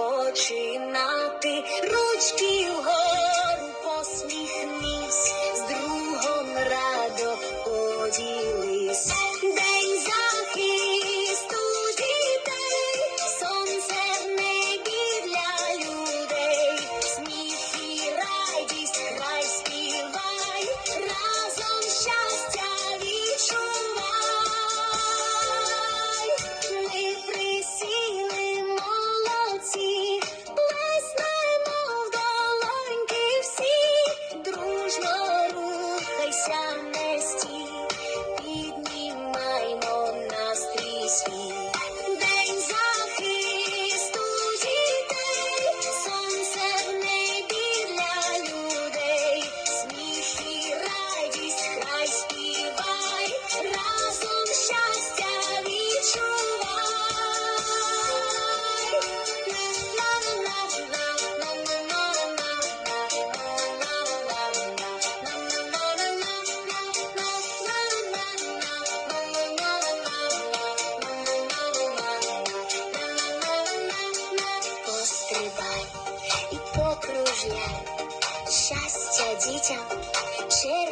починати, ручки вгору посміхнись, з другом радо поділись. шлях, щастя дітям через.